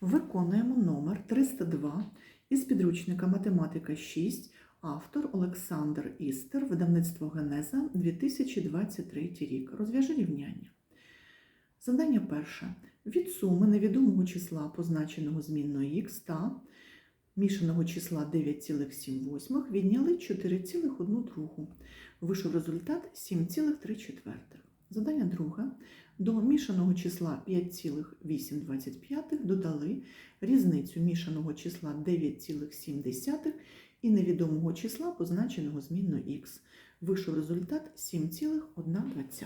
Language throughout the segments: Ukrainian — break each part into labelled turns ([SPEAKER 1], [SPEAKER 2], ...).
[SPEAKER 1] Виконуємо номер 302 із підручника Математика 6, автор Олександр Істер, видавництво Генеза 2023 рік. Розв'яжи рівняння. Завдання перше. Від суми невідомого числа, позначеного змінною х та мішаного числа 9,7 відняли 4,1 другу. Вийшов результат 7,3. Завдання друге. До мішаного числа 5,825 додали різницю мішаного числа 9,7 і невідомого числа, позначеного змінною х. Вийшов результат 7,1.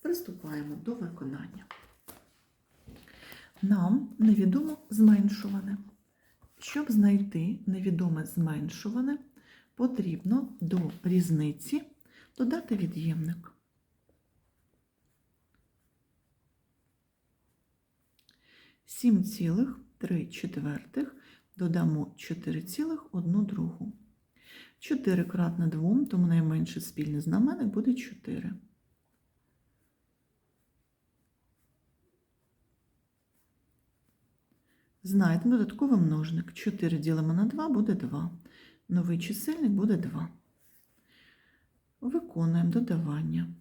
[SPEAKER 1] Приступаємо до виконання. Нам невідомо зменшуване. Щоб знайти невідоме зменшуване, потрібно до різниці додати від'ємник. 7,3 четвертих додамо 4,1 другу. 4 кратне 2, тому найменше спільний знаменник буде 4. Знайдемо додатковий множник. 4 ділимо на 2 буде 2. Новий чисельник буде 2. Виконуємо додавання.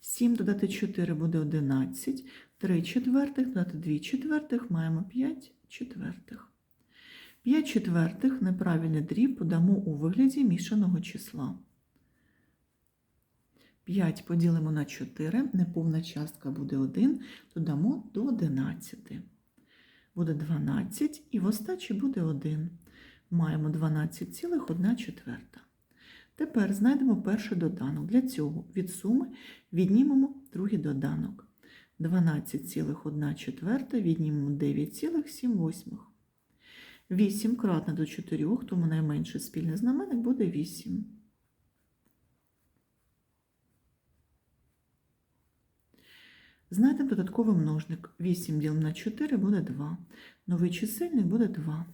[SPEAKER 1] 7 додати 4 буде 11. 3 четвертих додати 2 четвертих маємо 5 четвертих. 5 четвертих неправильний дріб подамо у вигляді мішаного числа. 5 поділимо на 4, неповна частка буде 1, додамо до 11. Буде 12 і в остачі буде 1. Маємо 12,1 четверта. Тепер знайдемо перший доданок. Для цього від суми віднімемо другий доданок. 12,1 четверта віднімемо 9,7. 8 кратне до 4, тому найменший спільний знаменник буде 8. Знайдемо додатковий множник. 8 ділимо на 4 буде 2. Новий чисельник буде 2.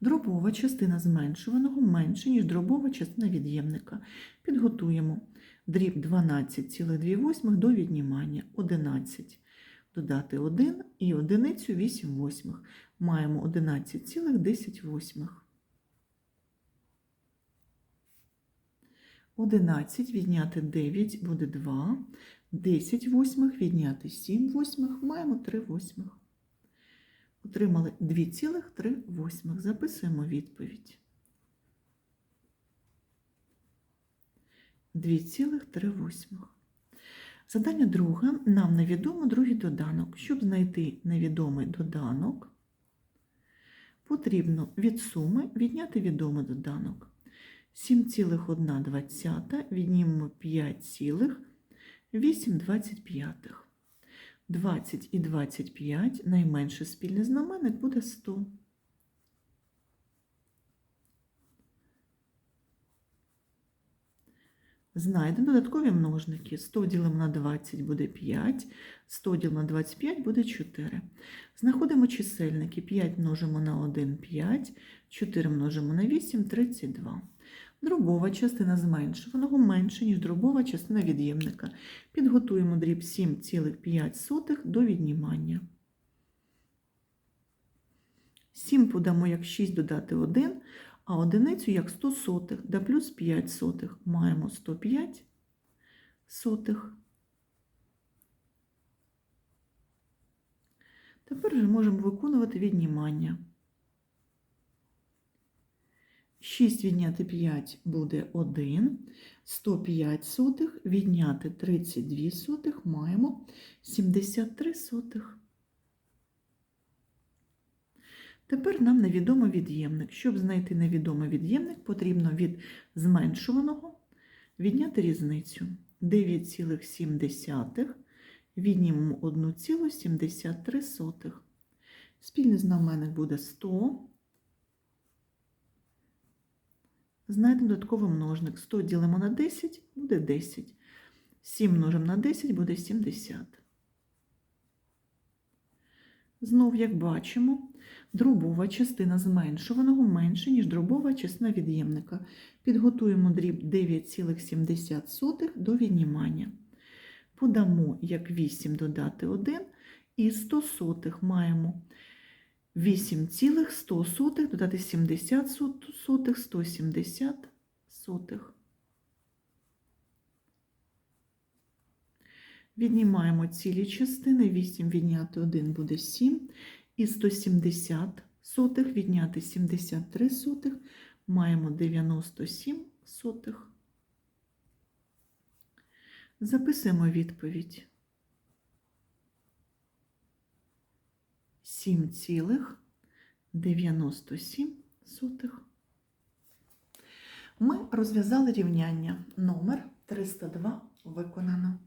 [SPEAKER 1] Дробова частина зменшуваного менше, ніж дробова частина від'ємника. Підготуємо дріб 12,2 до віднімання 11. Додати 1 і одиницю 8 восьмих. Маємо 11,10 11 відняти 9 буде 2. 10 восьмих відняти 7 восьмих. Маємо 3 восьмих. Отримали 2,3 восьмих. Записуємо відповідь. 2,3. Задання друге. Нам невідомо другий доданок. Щоб знайти невідомий доданок, потрібно від суми відняти відомий доданок. 7,1 віднімемо 5,825. 20 і 25 найменший спільний знаменник буде 100. Знайдемо додаткові множники. 100 ділимо на 20 буде 5, 100 ділимо на 25 буде 4. Знаходимо чисельники. 5 множимо на 1 5, 4 множимо на 8 32. Дробова частина зменшуваного менше, ніж дробова частина від'ємника. Підготуємо дріб 7,5 до віднімання. 7 подамо як 6 додати 1, а одиницю як 100 сотих, да плюс 5 сотих. Маємо 105 сотих. Тепер вже можемо виконувати віднімання. 6 відняти 5 буде 1, 105 сотих, відняти 32 сотих, маємо 73 сотих. Тепер нам невідомий від'ємник. Щоб знайти невідомий від'ємник, потрібно від зменшуваного відняти різницю. 9,7 віднімемо 1,73. Спільний знаменник буде 100. Знайдемо додатковий множник. 100 ділимо на 10 буде 10. 7 множимо на 10 буде 70. Знов, як бачимо, дробова частина зменшуваного менше, ніж дробова частина від'ємника. Підготуємо дріб 9,70 до віднімання. Подамо як 8 додати 1 і 100 сотих. Маємо 8,100 додати 70 сотих, 170 сотих. Віднімаємо цілі частини. 8 відняти 1 буде 7. І 170 сотих відняти 73 сотих. Маємо 97 сотих. Записуємо відповідь. 7,97 сотих. Ми розв'язали рівняння. Номер 302 виконано.